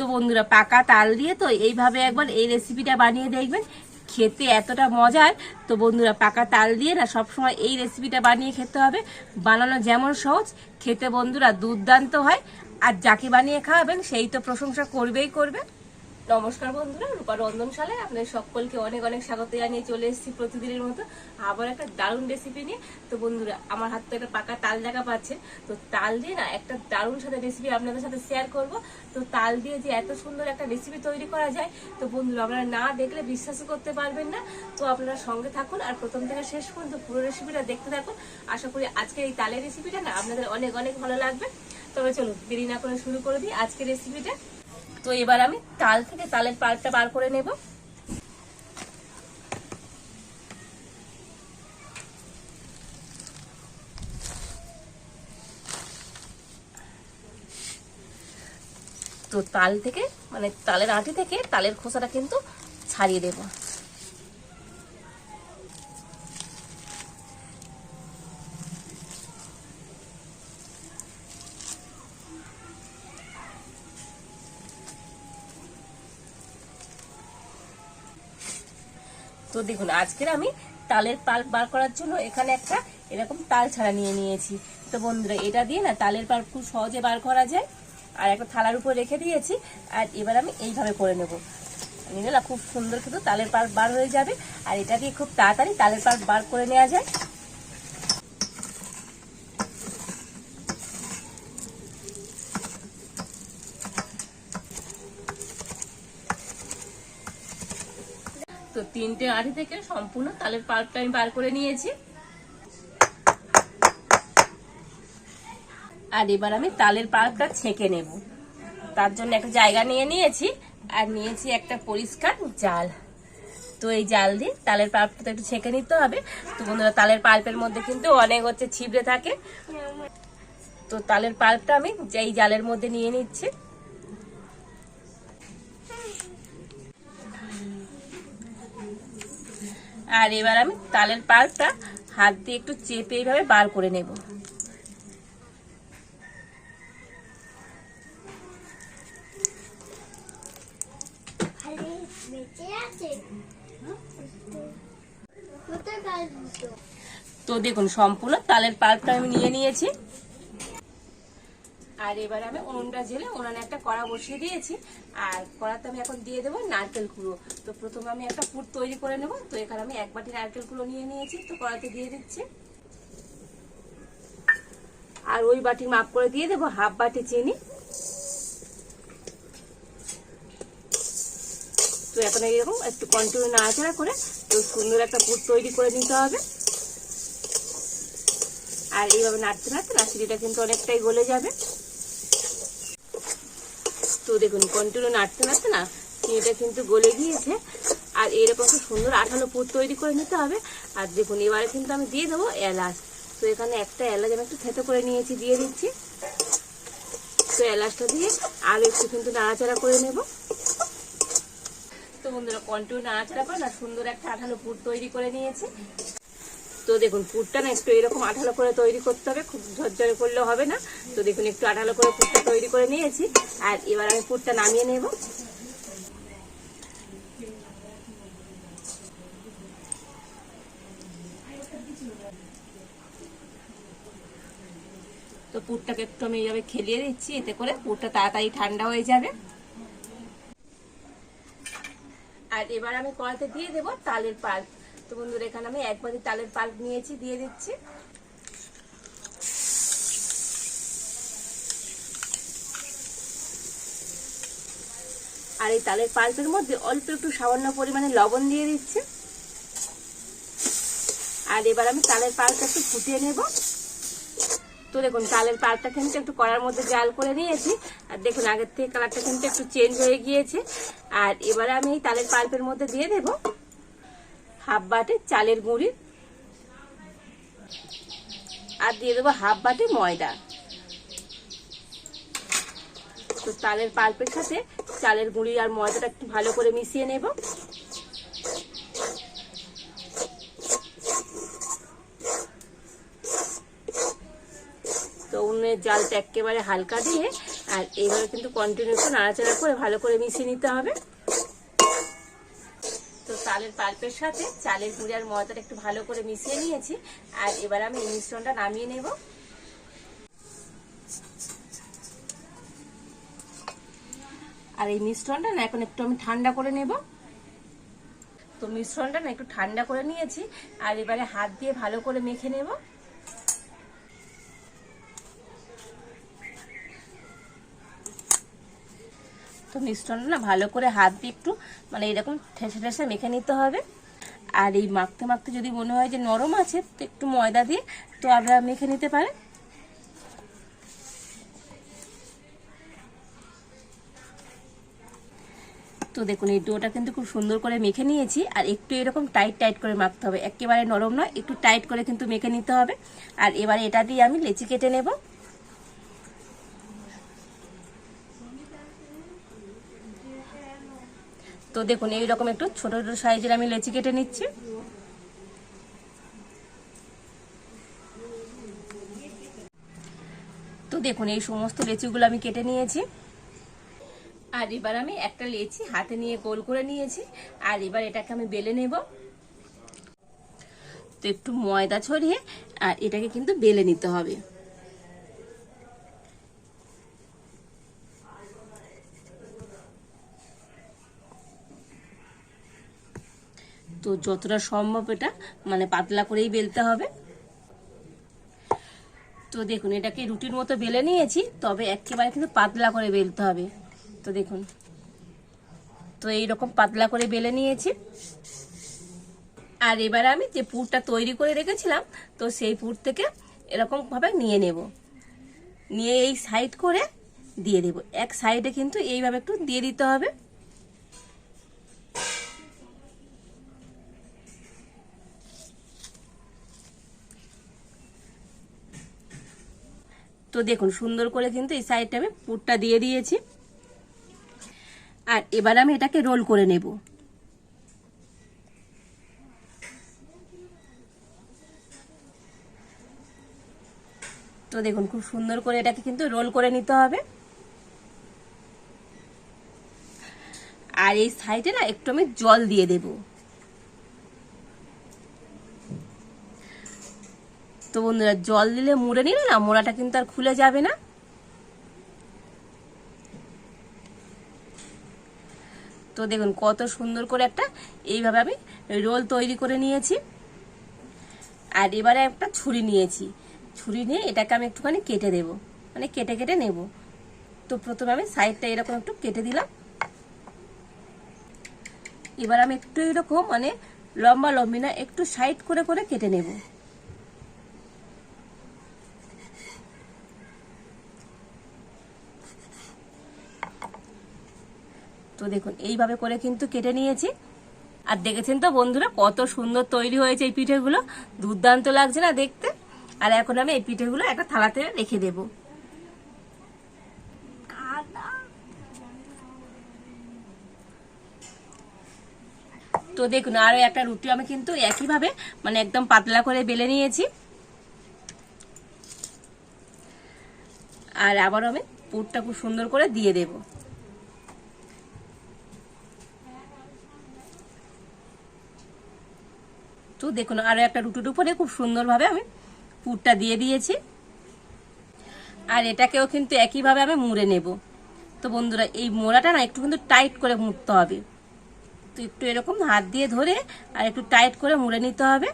তো বন্ধুরা পাকা তাল দিয়ে তো এইভাবে একবার এই রেসিপিটা বানিয়ে দেখবেন। খেতে এতটা মজার। তো বন্ধুরা পাকা তাল দিয়ে না সবসময় এই রেসিপিটা বানিয়ে খেতে হবে। বানানো যেমন সহজ, খেতে বন্ধুরা দুর্দান্ত হয়। আর যাকে বানিয়ে খাওয়াবেন সেই তো প্রশংসা করবেই করবে। নমস্কার বন্ধুরা, রূপা রন্ধনশালে আপনাদের সকলকে অনেক অনেক স্বাগত জানিয়ে চলে এসেছি প্রতিদিনের মতো আবার একটা দারুণ রেসিপি নিয়ে। তো বন্ধুরা, আমার হাত থেকে একটা পাকা তাল দেখা পাচ্ছে, তো তাল দিয়ে না একটা দারুণ সাথে রেসিপি আপনাদের সাথে শেয়ার করব। তো তাল দিয়ে যে এত সুন্দর একটা রেসিপি তৈরি করা যায়, তো বন্ধুরা, আপনারা না দেখলে বিশ্বাসই করতে পারবেন না। তো আপনারা সঙ্গে থাকুন আর প্রথম থেকে শেষ পর্যন্ত পুরো রেসিপিটা দেখতে থাকুন। আশা করি আজকের এই তালের রেসিপিটা না আপনাদের অনেক অনেক ভালো লাগবে। তবে চলুন, দেরি না করে শুরু করে দিই আজকের রেসিপিটা তো এবার আমি তাল থেকে তালের পাল্পটা বার করে নেব। তো তাল থেকে মানে তালের আঁটি থেকে তালের খোসাটা কিন্তু ছাড়িয়ে দেব। তো দেখুন, আজকের আমি তালের পাল্প বার করার জন্য এখানে একটা এরকম তাল ছাড়া নিয়ে নিয়েছি। তো বন্ধুরা, এটা দিয়ে না তালের পাল্প খুব সহজে বার করা যায়। আর একটা থালার উপর রেখে দিয়েছি। আর এবার আমি এইভাবে করে নেব। নিলে খুব সুন্দর কিন্তু তালের পাল্প বার হয়ে যাবে। আর এটা দিয়ে খুব তাড়াতাড়ি তালের পাল্প বার করে নেওয়া যায়। তো তিনটে আড়ি থেকে সম্পূর্ণ তালের পাল্পটা আমি বার করে নিয়েছি। আর এবার আমি তালের পাল্পটা ছেঁকে নেব। তার জন্য একটা জায়গা নিয়ে নিয়েছি, আর নিয়েছি একটা পরিষ্কার জাল। তো এই জাল দিয়ে তালের পাল্পটা একটু ছেঁকে নিতে হবে। তো বন্ধুরা, তালের পাল্পের মধ্যে কিন্তু অনেক হচ্ছে ছিবড়ে থাকে। তো তালের পাল্পটা আমি এই জালের মধ্যে নিয়ে নিচ্ছি। আর এবার আমি তালের পাল্পটা হাত দিয়ে একটু চেপে এইভাবে বার করে নেব। তো দেখুন, সম্পূর্ণ তালের পাল্পটা আমি নিয়ে নিয়েছি। আর এবার আমি উনুনটা জেলে উনানে একটা কড়া বসিয়ে দিয়েছি। আর কড়াতে আমি এখন দিয়ে দেবো নারকেল কুড়ো। তো প্রথমে আমি একটা পুর তৈরি করে নেব। তো এখানে আমি এক বাটি নারকেল কুড়ো নিয়ে নিয়েছি। তো কড়াতে দিয়ে দিচ্ছি। আর ওই বাটি মাপ করে দিয়ে দেবো হাফ বাটি চিনি। তো এখন এইরকম একটু কন্টিনিউ নাড়াচাড়া করে তো সুন্দর একটা পুর তৈরি করে নিতে হবে। আর এইভাবে নাড়তে নাড়তে চিনিটা কিন্তু অনেকটাই গলে যাবে। তো দেখুন কন্টিনিউ নাড়তে নাড়তে না চিনিটা কিন্তু গলে গিয়েছে। আর এরকম একটা সুন্দর আঠালো পুর তৈরি করে নিতে হবে। আর দেখুন, এবারে কিন্তু আমি দিয়ে দেবো এলাচ। তো এখানে একটা এলাচ আমি একটু থেতো করে নিয়েছি, দিয়ে দিচ্ছি। তো এলাচটা দিয়ে আরও একটু কিন্তু নাড়াচাড়া করে নেব। তো বন্ধুরা কন্টিনিউ নাড়াচাড়া করে না, সুন্দর একটা আঠালো পুর তৈরি করে নিয়েছি। তো দেখুন, পুরটা না একটু এরকম আঠালো করে তৈরি করতে হবে, খুব ঝরঝরে করলে হবে না। তো দেখুন, একটু আঠালো করে পুরটা তৈরি করে নিয়েছি। আর এবার আমি পুরটা নামিয়ে নেব। তো পুরটাকে একটু আমি এইভাবে খেলিয়ে দিচ্ছি এতে করে পুরটা তাড়াতাড়ি ঠান্ডা হয়ে যাবে। আর এবার আমি কড়াতে দিয়ে দেব তালের পাল্প তো বন্ধুরা, এখানে আমি এক বাটি তালের পাল্প নিয়েছি, দিয়ে দিচ্ছি। আর এই তালের পাল্পের মধ্যে অল্প একটু সামান্য পরিমাণে লবণ দিয়ে দিচ্ছি। আর এবার আমি তালের পাল্পটা একটু ফুটিয়ে নেব। তো দেখুন, তালের পাল্পটা কিন্তু একটু কড়ার মধ্যে জাল করে নিয়েছি। আর দেখুন, আগের থেকে কালারটা কিন্তু একটু চেঞ্জ হয়ে গিয়েছে। আর এবারে আমি এই তালের পাল্পের মধ্যে দিয়ে দেব। হাফ বাটে চালের গুঁড়ি। আর দিয়ে দেবো হাফ বাটে ময়দা। তো চালের পাল্পের সাথে চালের গুঁড়ি আর ময়দাটা একটু ভালো করে মিশিয়ে নেব। তো উনুনের জালটা একেবারে হালকা দিয়ে আর এইভাবে কিন্তু কন্টিনিউ নাড়াচাড়া করে ভালো করে মিশিয়ে নিতে হবে। চালের পাল্পের সাথে চালের গুঁড়ি আর ময়দাটা একটু ভালো করে মিশিয়ে নিয়েছি। আর এবার আমি এই মিশ্রণটা নামিয়ে নেব। আর এই মিশ্রণটা না এখন একটু আমি ঠান্ডা করে নেব। তো মিশ্রণটা না একটু ঠান্ডা করে নিয়েছি। আর এবারে হাত দিয়ে ভালো করে মেখে নেব। তো মিশ্রণটা না ভালো করে হাত দিয়ে একটু মানে এরকম ঠেসে ঠেসে মেখে নিতে হবে। আর এই মাখতে মাখতে যদি মনে হয় যে নরম আছে, তো একটু ময়দা দিয়ে তো আপনারা মেখে নিতে পারেন। তো দেখুন, এই ডোটা কিন্তু খুব সুন্দর করে মেখে নিয়েছি। আর একটু এরকম টাইট টাইট করে মাখতে হবে। একেবারে নরম নয়, একটু টাইট করে কিন্তু মেখে নিতে হবে। আর এবারে এটা দিয়ে আমি লেচি কেটে নেব। তো দেখুন, এইরকম একটু ছোট ছোট সাইজের আমি লেচি কেটে নিচ্ছি। তো দেখুন, এই সমস্ত লেচিগুলো আমি কেটে নিয়েছি। আর এবার আমি একটা লেচি হাতে নিয়ে গোল করে নিয়েছি। আর এবার এটাকে আমি বেলে নেব। তো একটু ময়দা ছড়িয়ে, আর এটাকে কিন্তু বেলে নিতে হবে। তো যতটা সম্ভব এটা মানে পাতলা করেই বেলতে হবে। তো দেখুন, এটাকে রুটির মতো বেলে নিয়েছি, তবে একেবারে কিন্তু পাতলা করে বেলতে হবে। তো দেখুন, তো এই রকম পাতলা করে বেলে নিয়েছি। আর এবারে আমি যে পুরটা তৈরি করে রেখেছিলাম, তো সেই পুর থেকে এরকম ভাবে নিয়ে নেব। নিয়ে এই সাইড করে দিয়ে দেব। এক সাইডে কিন্তু এইভাবে একটু দিয়ে দিতে হবে। তো দেখুন, সুন্দর করে কিন্তু এই সাইডটা আমি পুরটা দিয়ে দিয়েছি। আর এবার আমি এটাকে রোল করে নেব। তো দেখুন, খুব সুন্দর করে এটাকে কিন্তু রোল করে নিতে হবে। আর এই সাইডে না একটু আমি জল দিয়ে দেব। তো বন্ধুরা, জল দিলে মুড়ে নিলে না মোড়াটা কিন্তু আর খুলে যাবে না। তো দেখুন কত সুন্দর করে একটা এইভাবে আমি রোল তৈরি করে নিয়েছি। আর এবারে একটা ছুরি নিয়েছি। ছুরি নিয়ে এটাকে আমি একটুখানি কেটে দেব। মানে কেটে কেটে নেব। তো প্রথমে আমি সাইডটা এরকম একটু কেটে দিলাম। এবার আমি একটু এরকম মানে লম্বা লম্বি না, একটু সাইড করে করে কেটে নেব। তো দেখুন, এইভাবে করে কিন্তু কেটে নিয়েছি। আর দেখেছেন তো বন্ধুরা, কত সুন্দর তৈরি হয়েছে এই পিঠেগুলো। দুর্দান্ত লাগছে না দেখতে? আর এখন আমি এই পিঠেগুলো একটা থালাতে রেখে দেব। তো দেখুন, আরও একটা রুটি আমি কিন্তু একইভাবে মানে একদম পাতলা করে বেলে নিয়েছি। আর আবার আমি পুরটা খুব সুন্দর করে দিয়ে দেবো। দেখুন, আরও একটা রুটির উপরে খুব সুন্দরভাবে আমি পুরটা দিয়ে দিয়েছি। আর এটাকেও কিন্তু একইভাবে আমি মুড়ে নেব। তো বন্ধুরা, এই মোড়াটা না একটু কিন্তু টাইট করে মুড়তে হবে। তো একটু এরকম হাত দিয়ে ধরে আর একটু টাইট করে মুড়ে নিতে হবে।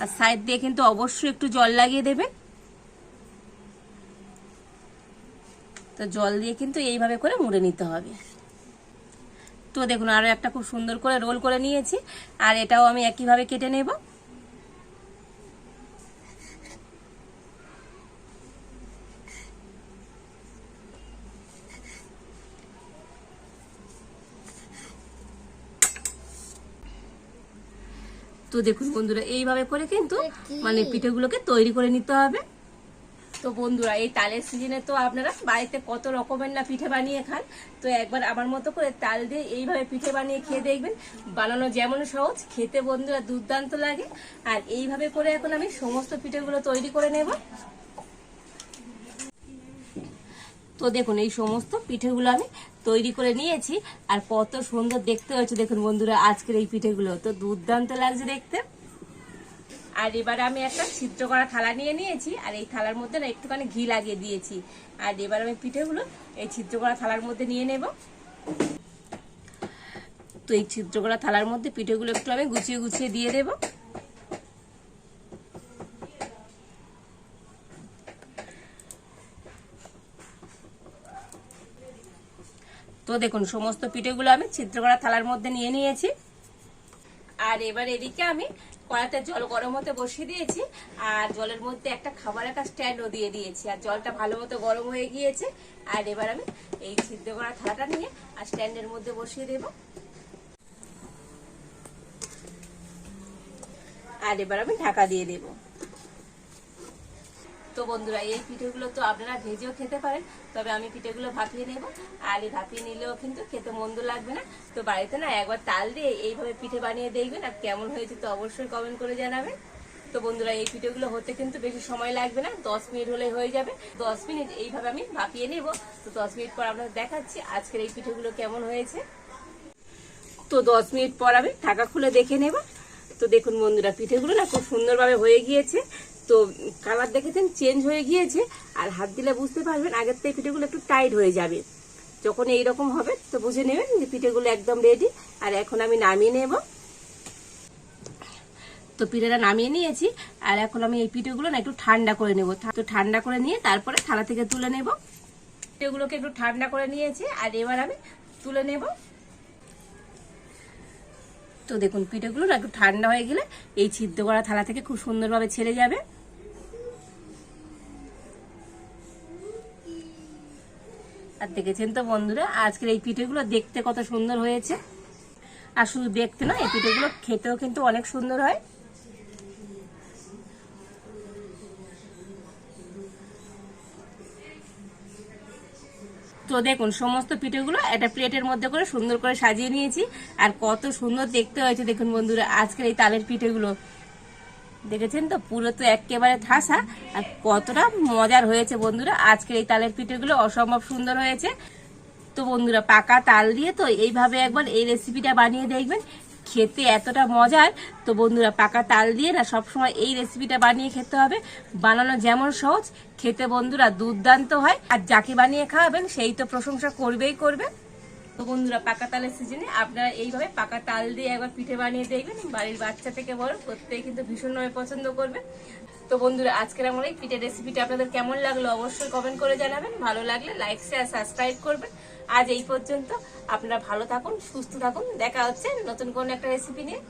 আর সাইড দিয়ে কিন্তু অবশ্যই একটু জল লাগিয়ে দেবে। তো জল দিয়ে কিন্তু এইভাবে করে মুড়ে নিতে হবে। তো দেখুন আরও একটা খুব সুন্দর করে রোল করে নিয়েছি আর এটাও আমি একইভাবে কেটে নেব। তো দেখুন বন্ধুরা এইভাবে করে কিন্তু মানে পিঠেগুলোকে তৈরি করে নিতে হবে। তো বন্ধুরা, এই তালের সিজনে তো আপনারা বাড়িতে কত রকমের না পিঠে বানিয়ে খান। তো একবার আমার মতো করে তাল দিয়ে এইভাবে পিঠে বানিয়ে খেয়ে দেখবেন। বানানো যেমন সহজ, খেতে বন্ধুরা দুর্দান্ত লাগে। আর এইভাবে করে এখন আমি সমস্ত পিঠেগুলো তৈরি করে নেব। তো দেখুন, এই সমস্ত পিঠেগুলো আমি তৈরি করে নিয়েছি। আর কত সুন্দর দেখতে হয়েছে, দেখুন বন্ধুরা, আজকের এই পিঠেগুলো। তো দুর্দান্ত লাগছে দেখতে। আর এবার আমি একটা ছিদ্র করা থালা নিয়ে নিয়েছি, আর এই থালার মধ্যে না একটুখানি ঘি লাগিয়ে দিয়েছি। আর এবার আমি পিঠেগুলো এই ছিদ্র করা থালার মধ্যে নিয়ে নেব। তো এই ছিদ্র করা থালার মধ্যে পিঠেগুলো একটু আমি গুছিয়ে গুছিয়ে দিয়ে দেব। তো দেখুন, সমস্ত পিঠেগুলো আমি ছিদ্র করা থালার মধ্যে নিয়ে নিয়েছি। আর এবার এদিকে আমি কড়াতে জল গরম হতে বসিয়ে দিয়েছি, আর জলের মধ্যে একটা খাবার একটা স্ট্যান্ডও দিয়ে দিয়েছি, আর জলটা ভালো মতো গরম হয়ে গিয়েছে। আর এবার আমি এই সিদ্ধ করা থালাটা নিয়ে আর স্ট্যান্ডের মধ্যে বসিয়ে দেব। আর এবার আমি ঢাকা দিয়ে দেব। তো বন্ধুরা, এই পিঠেগুলো তো আপনারা ভেজেও খেতে পারেন, তবে আমি পিঠেগুলো ভাপিয়ে নেব। আর এই ভাপিয়ে নিলেও কিন্তু খেতে মন্দ লাগবে না। তো বাড়িতে না একবার তাল দিয়ে এইভাবে পিঠে বানিয়ে দেখবেন আর কেমন হয়েছে তো অবশ্যই কমেন্ট করে জানাবেন। তো বন্ধুরা, এই পিঠেগুলো হতে কিন্তু বেশি সময় লাগবে না, দশ মিনিট হলে হয়ে যাবে। দশ মিনিট এইভাবে আমি ভাপিয়ে নেব। তো দশ মিনিট পর আপনাদের দেখাচ্ছি আজকের এই পিঠেগুলো কেমন হয়েছে। তো দশ মিনিট পর আমি ঢাকা খুলে দেখে নেব। তো দেখুন বন্ধুরা, পিঠেগুলো না খুব সুন্দরভাবে হয়ে গিয়েছে। তো কালার দেখেছেন চেঞ্জ হয়ে গিয়েছে, আর হাত দিলে বুঝতে পারবেন, আগের থেকে পিঠেগুলো একটু টাইট হয়ে যাবে। যখন এইরকম হবে, তো বুঝে নেবেন যে পিঠেগুলো একদম রেডি আর এখন আমি নামিয়ে নেব। তো পিঠেটা নামিয়ে নিয়েছি, আর এখন আমি এই পিঠেগুলো না একটু ঠান্ডা করে নেব। তো ঠান্ডা করে নিয়ে তারপরে থালা থেকে তুলে নেব। পিঠেগুলোকে একটু ঠান্ডা করে নিয়েছি, আর এবার আমি তুলে নেব। তো দেখুন, পিঠেগুলো না একটু ঠান্ডা হয়ে গেলে এই ছিদ্র করা থালা থেকে খুব সুন্দরভাবে ছেড়ে যাবে। আর দেখেছেন তো বন্ধুরা, আজকের এই পিঠেগুলো দেখতে কত সুন্দর হয়েছে। আর শুধু দেখতে না এই পিঠেগুলো খেতেও কিন্তু অনেক সুন্দর হয়। তো দেখুন, সমস্ত পিঠেগুলো একটা প্লেটের মধ্যে করে সুন্দর করে সাজিয়ে নিয়েছি। আর কত সুন্দর দেখতে হয়েছে, দেখুন বন্ধুরা, আজকের এই তালের পিঠেগুলো। দেখেছেন তো? পুরো তো একেবারে ঠাসা। আর কতটা মজার হয়েছে বন্ধুরা। আজকের এই তালের পিঠেগুলো অসম্ভব সুন্দর হয়েছে। তো বন্ধুরা, পাকা তাল দিয়ে তো এইভাবে একবার এই রেসিপিটা বানিয়ে দেখবেন। খেতে এতটা মজার। তো বন্ধুরা, পাকা তাল দিয়ে না সবসময় এই রেসিপিটা বানিয়ে খেতে হবে। বানানো যেমন সহজ, খেতে বন্ধুরা দুর্দান্ত হয়। আর যাকে বানিয়ে খাওয়াবেন, সেই তো প্রশংসা করবেই করবে। তো বন্ধুরা, পাকা তালের সিজনে আপনারা এইভাবে পাকা তাল দিয়ে একবার পিঠে বানিয়ে দেখবেন। বাড়ির বাচ্চা থেকে বড়, প্রত্যেকে কিন্তু ভীষণভাবে পছন্দ করবে। তো বন্ধুরা, আজকের আমার এই পিঠের রেসিপিটা আপনাদের কেমন লাগল অবশ্যই কমেন্ট করে জানাবেন। ভালো লাগলে লাইক শেয়ার সাবস্ক্রাইব করবেন। আজ এই পর্যন্ত আপনারা ভালো থাকুন, সুস্থ থাকুন। দেখা হচ্ছে নতুন কোন একটা রেসিপি নিয়ে।